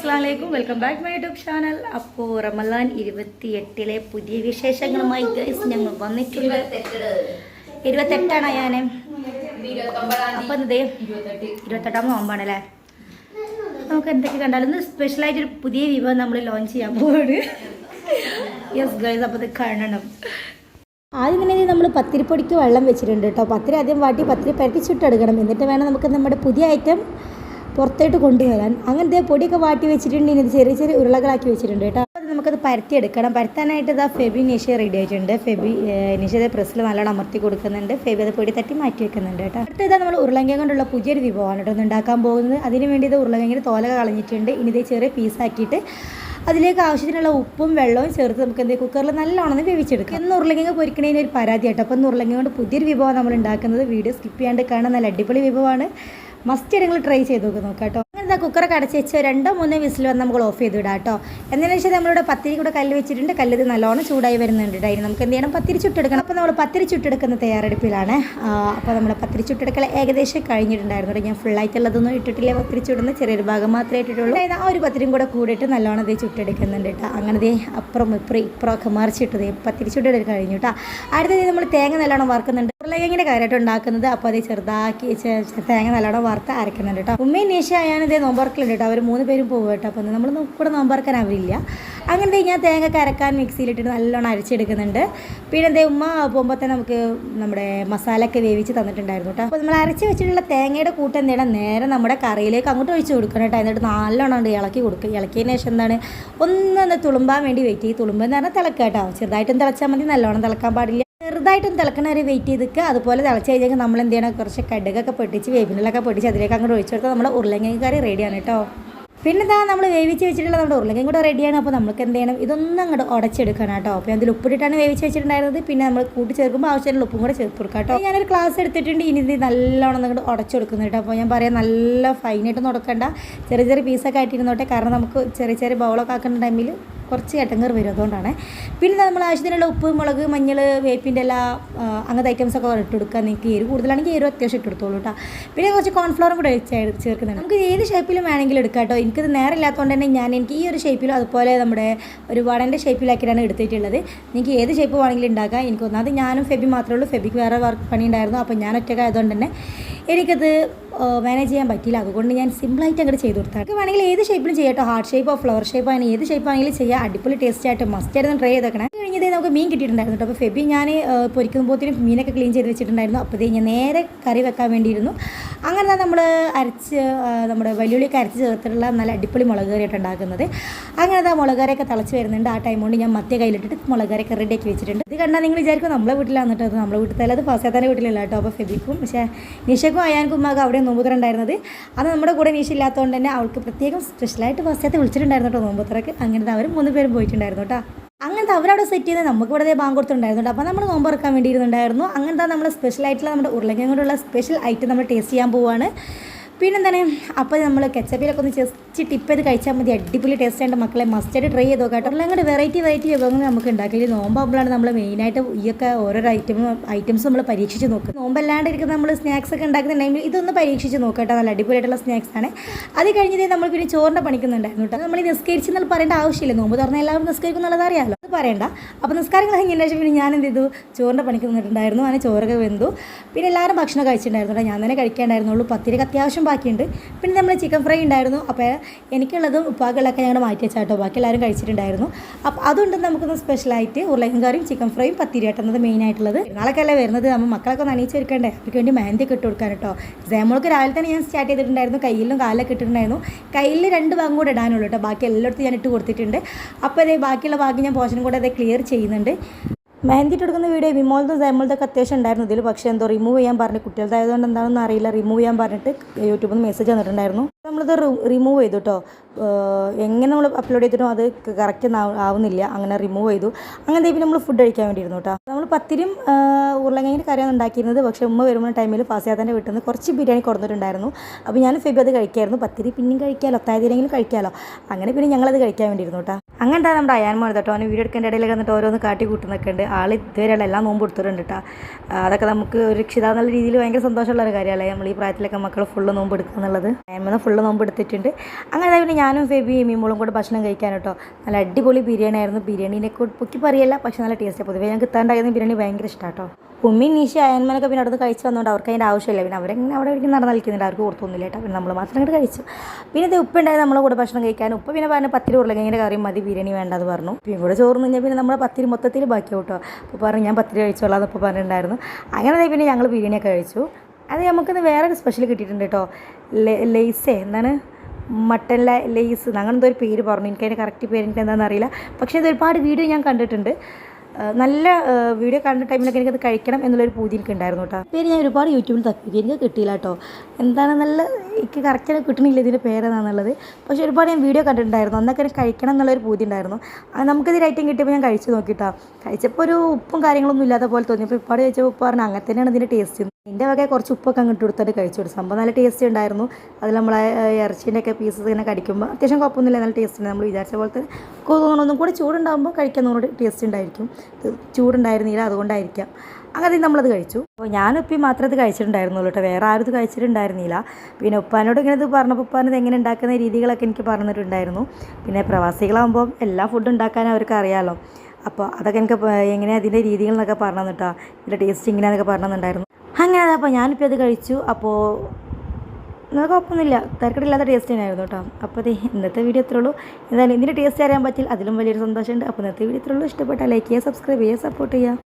അസ്സാമലൈക്കും welcome back my YouTube channel അപ്പോൾ റമലാൻ ഇരുപത്തി എട്ടിലെ പുതിയ വിശേഷങ്ങളുമായി ഗൈസ് ഞങ്ങൾ വന്നിട്ടുണ്ട്. ഇരുപത്തെട്ടാണ് ഞാൻ അപ്പം എന്തേ? ഇരുപത്തെട്ടാം നോമ്പാണല്ലേ? നമുക്ക് എന്തൊക്കെ കണ്ടാലും ഇന്ന് സ്പെഷ്യലായിട്ടൊരു പുതിയ വിഭവം നമ്മൾ ലോഞ്ച് ചെയ്യാൻ പോവാണ്. യെസ് ഗൈസ് അപ്പോൾ കാണണം. ആദ്യം തന്നെ നമ്മൾ പത്തിരിപ്പൊടിക്ക് വെള്ളം വെച്ചിട്ടുണ്ട് കേട്ടോ. പത്തിരി ആദ്യം വാട്ടി പത്തിരി പരത്തി ചുട്ടെടുക്കണം. എന്നിട്ട് വേണം നമുക്ക് നമ്മുടെ പുതിയ ഐറ്റം പുറത്തോട്ട് കൊണ്ടുവരാൻ. അങ്ങനത്തെ പൊടിയൊക്കെ വാട്ടി വെച്ചിട്ടുണ്ട്. ഇനി ചെറിയ ചെറിയ ഉരുളകളാക്കി വെച്ചിട്ടുണ്ട് കേട്ടോ. അപ്പോൾ നമുക്കത് പരത്തിയെടുക്കണം. പരത്താനായിട്ട് ഇതാ ഫെബി നിഷ റെഡി ആയിട്ടുണ്ട്. ഫെബി നിഷയുടെ പ്രസ്സിൽ നല്ലോണം അമർത്തി കൊടുക്കുന്നുണ്ട്. ഫെബി അത് പൊടി തട്ടി മാറ്റി വെക്കുന്നുണ്ട് കേട്ടോ. അടുത്ത നമ്മൾ ഉരുളങ്ക കൊണ്ടുള്ള പുതിയൊരു വിഭവമാണ് കേട്ടോ ഉണ്ടാക്കാൻ പോകുന്നത്. അതിന് വേണ്ടി ഇത് ഉരുളങ്കേന്റെ തോല കളഞ്ഞിട്ടുണ്ട്. ഇനി ഇത് ചെറിയ പീസാക്കിയിട്ട് അതിലേക്ക് ആവശ്യത്തിനുള്ള ഉപ്പും വെള്ളവും ചേർത്ത് നമുക്ക് എന്ത് കുക്കറിൽ നല്ലോണം വേവിച്ചെടുക്കും. ഇന്ന് ഉരുളക്കിഴങ്ങ് പൊരിക്കണതിന് ഒരു പരാതി കേട്ടോ അപ്പം ഉരുളക്കിഴങ്ങ് കൊണ്ട് പുതിയൊരു വിഭവം നമ്മൾ ഉണ്ടാക്കുന്നത്. വീഡിയോ സ്കിപ്പ് ചെയ്യാണ്ട് കാണാൻ നല്ല അടിപൊളി വിഭവമാണ്. മസ്റ്റ് നിങ്ങൾ ട്രൈ ചെയ്ത് നോക്കി നോക്കാം കേട്ടോ. അങ്ങനത്തെ കുക്കറൊക്കെ അടച്ച് വെച്ച് രണ്ടോ മൂന്നോ വിസിൽ വന്ന് നമുക്ക് ഓഫ് ചെയ്ത് വിടാം കേട്ടോ. എന്നതിന് വെച്ചാൽ നമ്മളിവിടെ പത്തിരി കൂടെ കല്ല് വെച്ചിട്ടുണ്ട്. കല്ല് നല്ലോണം ചൂടായി വരുന്നുണ്ട് അതിന് നമുക്ക് എന്ത് ചെയ്യണം? പത്തിരി ചുട്ടെടുക്കണം. അപ്പോൾ നമ്മൾ പത്തിരി ചുട്ടെടുക്കുന്ന തയ്യാറെടുപ്പിലാണ്. അപ്പോൾ നമ്മൾ പത്തിരി ചുട്ടെടുക്കൽ ഏകദേശം കഴിഞ്ഞിട്ടുണ്ടായിരുന്നു ഞാൻ ഫുള്ളായിട്ടുള്ളതൊന്നും ഇട്ടിട്ടില്ല. പത്തിരി ചുടുന്ന ചെറിയൊരു ഭാഗം മാത്രമേ ഇട്ടിട്ടുള്ളൂ. അതായത് ആ ഒരു പത്തിരിയും കൂടെ കൂടിയിട്ട് നല്ലോണം ഇത് ചുട്ടെടുക്കുന്നുണ്ട് കേട്ടോ. അങ്ങനെ ദേ അപ്പുറം ഇപ്പുറം ഇപ്പുറമൊക്കെ മറിച്ചിട്ടത് പത്തിരി ചുട്ടെടുക്കഴിഞ്ഞു കേട്ടോ. അടുത്തത് നമ്മൾ തേങ്ങ നല്ലോണം വറുക്കുന്നുണ്ട്. ഉരുളക്കിഴങ്ങിന്റെ കാര്യമായിട്ട് ഉണ്ടാക്കുന്നത് അപ്പോൾ അത് ചെറുതാക്കി തേങ്ങ നല്ലോണം വറുത്ത് അരക്കുന്നുണ്ട് കേട്ടോ. ഉമ്മയും നീശ ഞാനിത് നോമ്പറക്കലുണ്ട് കേട്ടോ. അവർ മൂന്ന് പേരും പോകും കേട്ടോ. അപ്പോൾ നമ്മൾ കൂടെ നോമ്പറക്കാൻ അവരില്ല. അങ്ങനെ ഞാൻ തേങ്ങ കരക്കാൻ മിക്സിയിലിട്ടിട്ട് നല്ലോണം അരച്ചെടുക്കുന്നുണ്ട്. പിന്നെ എന്തേ ഉമ്മ പോകുമ്പോൾ തന്നെ നമുക്ക് നമ്മുടെ മസാലയൊക്കെ വേവിച്ച് തന്നിട്ടുണ്ടായിരുന്നു കേട്ടോ. അപ്പോൾ നമ്മൾ അരച്ച് വെച്ചിട്ടുള്ള തേങ്ങയുടെ കൂട്ട് എന്താണ് നേരെ നമ്മുടെ കറിയിലേക്ക് അങ്ങോട്ട് ഒഴിച്ച് കൊടുക്കണം കേട്ടോ. എന്നിട്ട് നല്ലോണം ഇളക്കി കൊടുക്കുക ഇളക്കിയതിന് ശേഷം എന്താണ്? ഒന്നൊന്ന് തുളുമ്പാൻ വേണ്ടി വെയിറ്റ് ചെയ്യും. തുളുമ്പെന്ന് പറഞ്ഞാൽ തിളക്കുക കേട്ടോ. ചെറുതായിട്ടും തിളച്ചാൽ മതി. നല്ലോണം തിളക്കാൻ പാടില്ല. ചെറുതായിട്ടും തിളക്കണ വരെ വെയിറ്റ് ചെയ്തിക്കുക അതുപോലെ തിളച്ച് കഴിഞ്ഞാൽ നമ്മൾ എന്ത് ചെയ്യണം? കുറച്ച് കടുകൊക്കെ പൊട്ടിച്ച് വേപ്പിനിലൊക്കെ പൊട്ടിച്ച് അതിലേക്ക് അങ്ങോട്ട് ഒഴിച്ചു കൊടുത്താൽ നമ്മുടെ ഉരുളങ്ങ കറി റെഡിയാണ് കേട്ടോ. പിന്നെ ഇതാ നമ്മൾ വേവിച്ച് വെച്ചിട്ടുള്ള നമ്മുടെ ഉരുളക്കിഴങ്ങ് കൂടെ റെഡിയാണ് അപ്പോൾ നമുക്ക് എന്ത് ചെയ്യണം? ഇതൊന്നും അങ്ങോട്ട് ഉടച്ചെടുക്കണം കേട്ടോ. അപ്പോൾ അതിൽ ഉപ്പിട്ടിട്ടാണ് വേവിച്ച് വെച്ചിട്ടുണ്ടായിരുന്നത്. പിന്നെ നമ്മൾ കൂട്ടി ചേർക്കുമ്പോൾ ആവശ്യമുള്ള ഉപ്പും കൂടെ ചേർത്ത് കൊടുക്കാം കേട്ടോ. ഞാനൊരു ക്ലാസ് എടുത്തിട്ടുണ്ട്. ഇനി ഇത് നല്ലോണം അങ്ങോട്ട് ഉടച്ചെടുക്കുന്നത് കേട്ടോ. അപ്പോൾ ഞാൻ പറയാം നല്ല ഫൈനായിട്ടൊന്നും ഉടക്കണ്ട. ചെറിയ ചെറിയ പീസൊക്കെ ആയിട്ടിരുന്നോട്ടെ. കാരണം നമുക്ക് ചെറിയ ചെറിയ ബൗളൊക്കെ ആക്കുന്ന ടൈമിൽ കുറച്ച് ഏട്ടങ്ങർ വരും. അതുകൊണ്ടാണ്. പിന്നെ നമ്മൾ ആവശ്യത്തിനുള്ള ഉപ്പ് മുളക് മഞ്ഞൾ വേപ്പിന്റെ എല്ലാ അങ്ങനത്തെ ഐറ്റംസ് ഒക്കെ ഇട്ട് കൊടുക്കുക നിങ്ങൾക്ക് എരിവ് കൂടുതലാണെങ്കിൽ എരിവ് അത്യാവശ്യം ഇട്ട് കൊടുത്തോളൂ കേട്ടോ. പിന്നെ കുറച്ച് കോൺഫ്ലവറും കൂടെ ചേർക്കുന്നുണ്ട്. നമുക്ക് ഏത് ഷേപ്പിലും വേണമെങ്കിലും എടുക്കാം കേട്ടോ. എനിക്കത് നേരെ ഇല്ലാത്തതുകൊണ്ട് തന്നെ ഞാൻ എനിക്ക് ഈ ഒരു ഷേപ്പിലും അതുപോലെ നമ്മുടെ ഒരു വടന്റെ ഷേപ്പിലാക്കിയിട്ടാണ് എടുത്തിട്ടുള്ളത്. നിങ്ങൾക്ക് ഏത് ഷേപ്പ് വേണമെങ്കിലും ഉണ്ടാക്കാം. എനിക്ക് ഒന്നാമത് ഞാനും ഫെബി മാത്രമേ ഉള്ളൂ. ഫെബിക്ക് വേറെ വർക്ക് പണി ഉണ്ടായിരുന്നു. അപ്പോൾ ഞാൻ ഒറ്റക്കായതുകൊണ്ട് തന്നെ എനിക്കത് മാനേജ് ചെയ്യാൻ പറ്റിയില്ല. അതുകൊണ്ട് ഞാൻ സിമ്പിളായിട്ട് അങ്ങോട്ട് ചെയ്ത് കൊടുത്താൽ നമുക്ക് വേണമെങ്കിൽ ഏത് ഷേപ്പിലും ചെയ്യാം ഹാർട്ട് ഷേപ്പോ ഫ്ലവർ ഷേപ്പോ അതിന് ഏത് ഷേപ്പ് ആണെങ്കിലും ചെയ്യാം. അടിപൊളി ടേസ്റ്റ് ആയിട്ട് മസ്റ്റ് ആയിരുന്നു ട്രൈ ചെയ്തേക്കണം. കഴിഞ്ഞത് നമുക്ക് മീൻ കിട്ടിയിട്ടുണ്ടായിരുന്നു കേട്ടോ അപ്പോൾ ഫെബി ഞാൻ പൊരിക്കുമ്പോഴത്തേനും മീനൊക്കെ ക്ലീൻ ചെയ്ത് വെച്ചിട്ടുണ്ടായിരുന്നു. അപ്പോൾ ഞാൻ നേരെ കറി വെക്കാൻ വേണ്ടിയിരുന്നു. അങ്ങനെ നമ്മൾ അരച്ച് നമ്മുടെ വലിയുള്ളിയൊക്കെ അരച്ച് ചേർത്തിട്ടുള്ള നല്ല അടിപൊളി മുളക് കറിയായിട്ട് ഉണ്ടാക്കുന്നത്. അങ്ങനെ മുളക് കറിയൊക്കെ തിളച്ച് വരുന്നുണ്ട്. ആ ടൈം കൊണ്ട് ഞാൻ മത്തിയ കയ്യിലിട്ടിട്ട് മുളക് കറിയൊക്കെ റെഡിയാക്കി വെച്ചിട്ടുണ്ട്. ഇത് കണ്ടാൽ നിങ്ങൾ വിചാരിക്കും നമ്മളെ വീട്ടിലാണ് കേട്ടോ നമ്മളെ വീട്ടിൽ അത് ഫസാത്താന്റെ വീട്ടിലല്ല കേട്ടോ അപ്പോൾ ഫെബിക്കും പക്ഷേ നിഷക്കും അയാൻക്കും ഉമ്മാക്കും അവിടെ നോമ്പുത്തറുണ്ടായിരുന്നത് അത് നമ്മുടെ കൂടെ നിഷ ഇല്ലാത്തതുകൊണ്ട് തന്നെ അവൾക്ക് പ്രത്യേകം സ്പെഷ്യലായിട്ട് ഫസ്റ്റത്തെ വിളിച്ചിട്ടുണ്ടായിരുന്നു കേട്ടോ നോമ്പുത്തറക്ക് അങ്ങനത്തെ അവർ മൂന്ന് പേരും പോയിട്ടുണ്ടായിരുന്നു കേട്ടോ. അങ്ങനത്തെ അവരവിടെ സെറ്റ് ചെയ്ത് നമുക്ക് ഇവിടെ ബാങ്ക് കൊടുത്തിട്ടുണ്ടായിരുന്നു അപ്പോൾ നമ്മൾ നോമ്പ് ഇറക്കാൻ വേണ്ടിയിരുന്നുണ്ടായിരുന്നു. അങ്ങനത്തെ നമ്മൾ സ്പെഷ്യലായിട്ടുള്ള നമ്മുടെ ഉരുളക്കിഴങ്ങ് കൊണ്ടുള്ള സ്പെഷ്യൽ ഐറ്റം നമ്മൾ ടേസ്റ്റ് ചെയ്യാൻ പോവുകയാണ് പിന്നെന്താണ്? അപ്പോൾ നമ്മൾ കെച്ചപ്പിലൊക്കെ ഒന്ന് ജസ്റ്റ് ടിപ്പ് ചെയ്ത് കഴിച്ചാൽ മതി. അടിപൊളി ടേസ്റ്റ് ആയിട്ട് മക്കളെ. മസ്റ്റായിട്ട് ട്രൈ ചെയ്ത് നോക്കാം കേട്ടോ. അങ്ങോട്ട് വെറൈറ്റി വെറൈറ്റി വിഭവങ്ങൾ നമുക്ക് ഉണ്ടാക്കി നോമ്പാകുമ്പോഴാണ് നമ്മൾ മെയിനായിട്ട് ഈയൊക്കെ ഓരോ ഐറ്റം ഐറ്റംസ് നമ്മൾ പരീക്ഷിച്ച് നോക്കുക നോമ്പല്ലാണ്ട് ഇരിക്കുന്ന നമ്മൾ സ്നാക്സ് ഒക്കെ ഉണ്ടാക്കുന്ന ടൈമിൽ ഇതൊന്ന് പരീക്ഷിച്ച് നോക്കാം കേട്ടോ. നല്ല അടിപൊളിയായിട്ടുള്ള സ്നാക്സ് ആണ്. അത് കഴിഞ്ഞതേ നമ്മൾ പിന്നെ ചോറിന്റെ പണിക്കുന്നുണ്ടായിരുന്നു കേട്ടോ. നമ്മൾ നിസ്കരിച്ച് എന്നാൽ പറയേണ്ട ആവശ്യമില്ല. നോമ്പ് തുറന്ന എല്ലാവരും നിസ്കരിക്കും എന്നുള്ളത് അറിയാമല്ലോ അത് പറയണ്ട. അപ്പോൾ നിസ്കാരങ്ങൾ കഴിഞ്ഞതിന് ശേഷം പിന്നെ ഞാൻ എന്ത് ചെയ്തു? ചോറിന്റെ പണിക്ക് നിന്നിട്ടുണ്ടായിരുന്നു അങ്ങനെ ചോറൊക്കെ വെന്തു. പിന്നെ എല്ലാവരും ഭക്ഷണം കഴിച്ചിട്ടുണ്ടായിരുന്നു കേട്ടോ. ഞാൻ തന്നെ കഴിക്കാണ്ടായിരുന്നുള്ളൂ. പത്തിരിക്ക് അത്യാവശ്യം ബാക്കിയുണ്ട്. പിന്നെ നമ്മൾ ചിക്കൻ ഫ്രൈ ഉണ്ടായിരുന്നു. അപ്പോൾ എനിക്കുള്ളതും ഉപ്പാക്കളൊക്കെ ഞങ്ങൾ മാറ്റി വെച്ചാട്ടോ. ബാക്കി എല്ലാവരും കഴിച്ചിട്ടുണ്ടായിരുന്നു. അപ്പോൾ അതുകൊണ്ട് നമുക്കൊന്ന് സ്പെഷ്യലായിട്ട് ഉരുളയും കറിയും ചിക്കൻ ഫ്രൈയും പത്തിരി ആട്ടുന്നത് മെയിൻ ആയിട്ടുള്ളത്. നാളൊക്കെ അല്ലേ വരുന്നത്. നമ്മൾ മക്കളൊക്കെ ഒന്ന് അണിയിച്ച് അവർക്ക് വേണ്ടി മെഹന്തി ഒക്കെ ഇട്ട് കൊടുക്കാൻ കേട്ടോ. രാവിലെ തന്നെ ഞാൻ സ്റ്റാർട്ട് ചെയ്തിട്ടുണ്ടായിരുന്നു. കയ്യിലും കാലിലൊക്കെ ഇട്ടിട്ടുണ്ടായിരുന്നു. കയ്യിൽ രണ്ട് ഭാഗം കൂടെ ഇടാനുള്ളൂ കേട്ടോ. ബാക്കി എല്ലായിടത്തും ഞാൻ ഇട്ട് കൊടുത്തിട്ടുണ്ട്. അപ്പോൾ അതേ ബാക്കിയുള്ള ഭാഗം ഞാൻ പോർഷനും കൂടെ അത് ക്ലിയർ ചെയ്യുന്നുണ്ട്. മെഹന്തി എടുക്കുന്ന വീഡിയോ വിമോളതും സൈമോളത്തൊക്കെ അത്യാവശ്യം ഉണ്ടായിരുന്നു. ഇതിൽ പക്ഷേ എന്തോ റിമൂവ് ചെയ്യാൻ പറഞ്ഞു കുട്ടികളുടേതുകൊണ്ട് എന്താണെന്ന് അറിയില്ല. റിമൂവ് ചെയ്യാൻ പറഞ്ഞിട്ട് യൂട്യൂബിൽ നിന്ന് മെസ്സേജ് വന്നിട്ടുണ്ടായിരുന്നു. നമ്മളിത് റിമൂവ് ചെയ്തു കേട്ടോ എങ്ങനെ നമ്മൾ അപ്ലോഡ് ചെയ്തിട്ടും അത് കറക്റ്റ് ആവുന്നില്ല. അങ്ങനെ റിമൂവ് ചെയ്തു. അങ്ങനെ ഇപ്പം നമ്മൾ ഫുഡ് കഴിക്കാൻ വേണ്ടിയിരുന്നു കേട്ടോ നമ്മൾ പത്തിരിയും ഉരുളങ്കിന്റെ കറിയാണ് ഉണ്ടാക്കിയിരുന്നത്. പക്ഷേ ഉമ്മ വരുമ്പോൾ ടൈമിൽ ഫാസിയാത്തന്റെ വീട്ടിൽ നിന്ന് കുറച്ച് ബിരിയാണി കൊടുത്തിട്ടുണ്ടായിരുന്നു. അപ്പോൾ ഞാൻ ഫെബി അത് കഴിക്കായിരുന്നു. പത്തിരി പിന്നെയും കഴിക്കാമല്ലോ ഒത്തായതിരെങ്കിലും കഴിക്കാമല്ലോ അങ്ങനെ പിന്നെ ഞങ്ങളത് കഴിക്കാൻ വേണ്ടിയിരുന്നു കേട്ടോ അങ്ങനത്തെ നമ്മുടെ അയാൻ മോൻ കേട്ടോ അവന് വീഡിയോ എടുക്കേണ്ട ഇടയിൽ വന്നിട്ട് ഓരോന്ന് കാട്ടി കൂട്ടുന്നൊക്കെ ഉണ്ട് ആൾ ഇതുവരെയുള്ള എല്ലാം നോമ്പ് എടുത്തിട്ടുണ്ട് കേട്ടോ അതൊക്കെ നമുക്ക് ഒരു രക്ഷിത എന്നുള്ള രീതിയിൽ ഭയങ്കര സന്തോഷമുള്ള ഒരു കാര്യമല്ലേ? നമ്മൾ ഈ പ്രായത്തിലൊക്കെ മക്കൾ ഫുള്ള് നോമ്പ് എടുക്കുക എന്നുള്ളത്. അയാൻമോനെ ഫുള്ള് നോമ്പ് എടുത്തിട്ടുണ്ട്. അങ്ങനെ പിന്നെ ഞാനും ഫെബി മീമോളും കൂടെ ഭക്ഷണം കഴിക്കാൻ കേട്ടോ നല്ല അടിപൊളി ബിരിയാണി ആയിരുന്നു ബിരിയാണീനെ പൊക്കി പറയല്ല പക്ഷെ നല്ല ടേസ്റ്റ് പൊതുവേ ഞാൻ കിട്ടാണ്ടായിരുന്നു ബിരിയാണി ഭയങ്കര ഇഷ്ടമാണ് കേട്ടോ ഉമ്മയും നീശ അയന്മാനൊക്കെ പിന്നെ അടുത്ത് കഴിച്ച് വന്നുകൊണ്ട് അവർക്ക് അതിന്റെ ആവശ്യമില്ല. പിന്നെ അവരെങ്ങനെ അവിടെ ഇരിക്കും നടന്ന് കളിക്കുന്നില്ല അവർക്ക് ഓർത്തൊന്നുമില്ല കേട്ടോ. പിന്നെ നമ്മൾ മാത്രം അങ്ങോട്ട് കഴിച്ചു. പിന്നെ ഇത് ഉപ്പ് ഉണ്ടായത് നമ്മളെ കൂടെ ഭക്ഷണം കഴിക്കാൻ. ഉപ്പ് പിന്നെ പറഞ്ഞ പത്തിരി ഉരുളക്കിങ്ങനെ കറിയും മതി ബിരിയാണി വേണ്ടെന്ന് പറഞ്ഞു. ഇവിടെ ചോറ് കഴിഞ്ഞാൽ പിന്നെ നമ്മൾ പത്തിരി മൊത്തത്തിൽ ബാക്കി കേട്ടോ. അപ്പോൾ പറഞ്ഞു ഞാൻ പത്തിരി കഴിച്ചോളാം എന്നപ്പോൾ പറഞ്ഞിട്ടുണ്ടായിരുന്നു. അങ്ങനെ പിന്നെ ഞങ്ങൾ ബിരിയാണിയൊക്കെ കഴിച്ചു. അത് നമുക്കിന്ന് വേറൊരു സ്പെഷ്യൽ കിട്ടിയിട്ടുണ്ട് കേട്ടോ. ലെയ്സേ എന്താണ്? Mutton Lay's. അങ്ങനെ എന്തോ ഒരു പേര് പറഞ്ഞു. എനിക്ക് അതിന്റെ കറക്റ്റ് പേര് എനിക്ക് എന്താണെന്ന് അറിയില്ല. പക്ഷേ ഇത് ഒരുപാട് വീഡിയോ ഞാൻ കണ്ടിട്ടുണ്ട്. നല്ല വീഡിയോ കണ്ട ടൈമിലൊക്കെ എനിക്കത് കഴിക്കണം എന്നുള്ളൊരു പൂതി എനിക്ക് ഉണ്ടായിരുന്നു കേട്ടോ പേര് ഞാൻ ഒരുപാട് യൂട്യൂബിൽ തപ്പി എനിക്ക് കിട്ടിയില്ല കേട്ടോ എന്താണ് നല്ല എനിക്ക് കറക്റ്റായിട്ട് കിട്ടണില്ല ഇതിന്റെ പേരെന്നാന്നുള്ളത്. പക്ഷേ ഒരുപാട് ഞാൻ വീഡിയോ കണ്ടിട്ടുണ്ടായിരുന്നു. അന്നൊക്കെ എനിക്ക് കഴിക്കണം എന്നുള്ളൊരു പൂതി ഉണ്ടായിരുന്നു. അത് നമുക്കിത് ഐറ്റം കിട്ടിയപ്പോൾ ഞാൻ കഴിച്ചു നോക്കിയിട്ടാണ് കഴിച്ചപ്പോൾ ഒരു ഉപ്പും കാര്യങ്ങളൊന്നും ഇല്ലാത്ത പോലെ തോന്നി. അപ്പോൾ ഇപ്പാട് കഴിച്ചപ്പോൾ ഉപ്പ് പറഞ്ഞു അങ്ങനെ തന്നെയാണ് ഇതിന്റെ ടേസ്റ്റ് എന്റെ വക കുറച്ച് ഉപ്പൊക്കെ അങ്ങോട്ട് കൊടുത്തിട്ട് കഴിച്ചു കൊടുത്തു. സംഭവം നല്ല ടേസ്റ്റ് ഉണ്ടായിരുന്നു. അതിൽ നമ്മൾ ഇറച്ചീന്റെ ഒക്കെ പീസസ് ഇങ്ങനെ കടിക്കുമ്പോൾ അത്യാവശ്യം കുഴപ്പമൊന്നുമില്ല നല്ല ടേസ്റ്റ് ഉണ്ട്. നമ്മൾ വിചാരിച്ച പോലത്തെ കൊതുകൊന്നും കൂടെ ചൂടുണ്ടാകുമ്പോൾ കഴിക്കാൻ ഒന്നുകൂടി ടേസ്റ്റ് ഉണ്ടായിരിക്കും. ചൂടുണ്ടായിരുന്നില്ല അതുകൊണ്ടായിരിക്കാം. അങ്ങനെ നമ്മളത് കഴിച്ചു. അപ്പോൾ ഞാൻ ഉപ്പി മാത്രമേ ഇത് കഴിച്ചിട്ടുണ്ടായിരുന്നുള്ളൂ കേട്ടോ. വേറെ ആരും ഇത് കഴിച്ചിട്ടുണ്ടായിരുന്നില്ല. പിന്നെ ഉപ്പാനോട് ഇങ്ങനെ ഇത് പറഞ്ഞപ്പോൾ ഉപ്പാനത് എങ്ങനെ ഉണ്ടാക്കുന്ന രീതികളൊക്കെ എനിക്ക് പറഞ്ഞിട്ടുണ്ടായിരുന്നു. പിന്നെ പ്രവാസികളാകുമ്പോൾ എല്ലാ ഫുഡ് ഉണ്ടാക്കാൻ അവർക്ക് അറിയാമല്ലോ അപ്പോൾ അതൊക്കെ എനിക്ക് എങ്ങനെയാണ് അതിന്റെ രീതികൾ എന്നൊക്കെ പറഞ്ഞു തന്നിട്ടാ ഇതിന്റെ ടേസ്റ്റ് ഇങ്ങനെയാണെന്നൊക്കെ പറഞ്ഞു തന്നിട്ടുണ്ടായിരുന്നു അങ്ങനെ അപ്പോൾ ഞാനിപ്പോൾ അത് കഴിച്ചു. അപ്പോൾ എന്നാൽ കുഴപ്പമൊന്നുമില്ല. തിരക്കടില്ലാത്ത ടേസ്റ്റ് തന്നെയായിരുന്നു കേട്ടോ. അപ്പോൾ അതെ ഇന്നത്തെ വീഡിയോ ഇത്രേ ഉള്ളൂ. എന്തായാലും ഇതിന്റെ ടേസ്റ്റ് അറിയാൻ പറ്റില്ല അതിലും വലിയൊരു സന്തോഷമുണ്ട്. അപ്പോൾ ഇന്നത്തെ വീഡിയോ ഇത്രേ ഉള്ളൂ. ഇഷ്ടപ്പെട്ടാൽ ലൈക്ക് ചെയ്യുക സബ്സ്ക്രൈബ് ചെയ്യുക സപ്പോർട്ട് ചെയ്യുക.